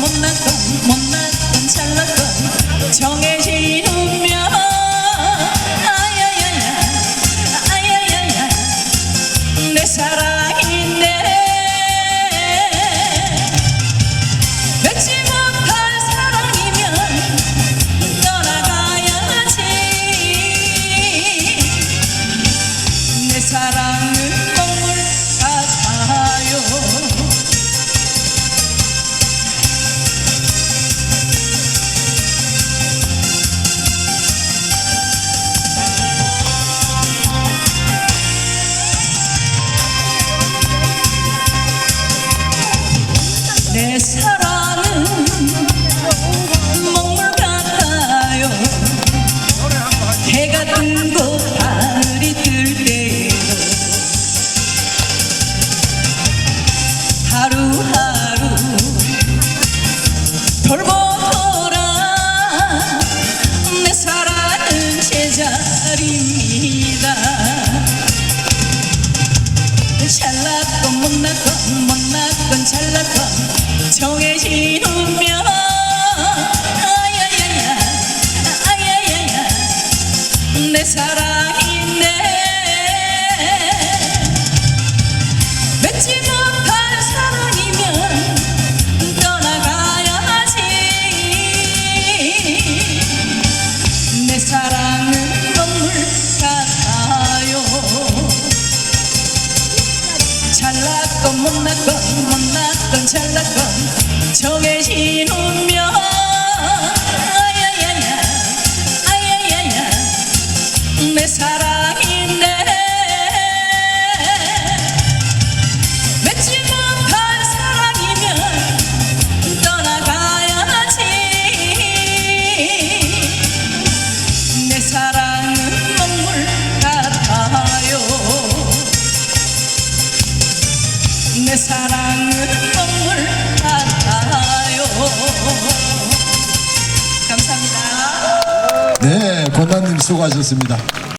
முன்ன 내 사랑은 먹물 같아요. 해가 뜨고 하늘이 뜰 때에도 하루하루 돌고 돌아 내 사랑은 제자리입니다. 잘났건 못났건 못났건 잘났건 사랑은 눈물 같아요. 잘났건 못났건 못났건 잘났건 정해진 운명 내 사랑은 눈물 같아요 감사합니다 네, 권단님 수고하셨습니다.